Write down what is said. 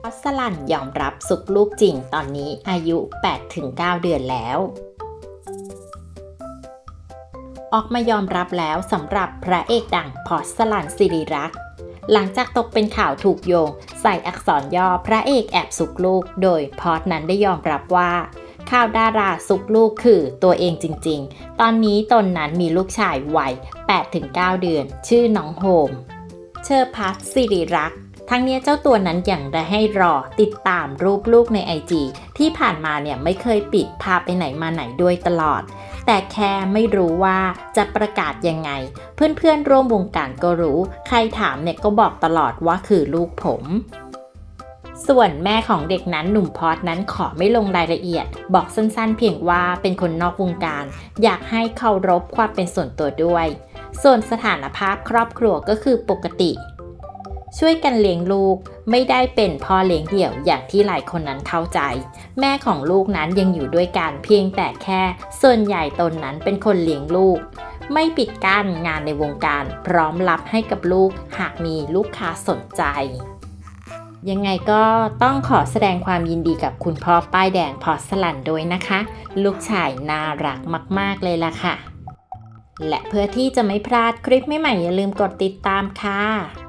พอสลันยอมรับสุกลูกจริงตอนนี้อายุ 8-9 เดือนแล้ว ออกมายอมรับแล้วสำหรับพระเอกดังพอสลันสิริรักษ์หลังจากตกเป็นข่าวถูกโยง ใส่อักษรย่อพระเอกแอบสุกลูก โดยพอสนั้นได้ยอมรับว่า ข่าวดาราสุกลูกคือตัวเองจริงๆ ตอนนี้ตนนั้นมีลูกชายวัย 8-9 เดือน ชื่อน้องโฮม เชอร์พัทสิริรักษ์ ทั้งนี้เจ้าตัวนั้นย่างได้ให้รอติดตามรูปลูกในไอจีที่ผ่านมาเนี่ยไม่เคยปิดพาไปไหนมาไหนด้วยตลอด แต่แค่ไม่รู้ว่าจะประกาศยังไง เพื่อนๆร่วมวงการก็รู้ ใครถามเนี่ยก็บอกตลอดว่าคือลูกผมส่วนแม่ของเด็กนั้นหนุ่มพอดนั้นขอไม่ลงรายละเอียด บอกสั้นๆ เพียงว่าเป็นคนนอกวงการ อยากให้เคารพความเป็นส่วนตัวด้วย ส่วนสถานภาพครอบครัวก็คือปกติ ช่วยกันเลี้ยงลูก ไม่ได้เป็นพ่อเลี้ยงเดี่ยวอย่างที่หลายคนนั้นเข้าใจ แม่ของลูกนั้นยังอยู่ด้วยกันเพียงแต่แค่ ส่วนใหญ่ตนนั้นเป็นคนเลี้ยงลูก ไม่ปิดกั้นงานในวงการ พร้อมรับให้กับลูกหากมีลูกค้าสนใจยังไงก็ต้องขอแสดงความยินดีกับคุณพ่อป้ายแดงพอสลันด้วยนะคะ ลูกชายน่ารักมาก ๆ เลยล่ะค่ะ และเพื่อที่จะไม่พลาดคลิปใหม่ๆอย่าลืมกดติดตามค่ะ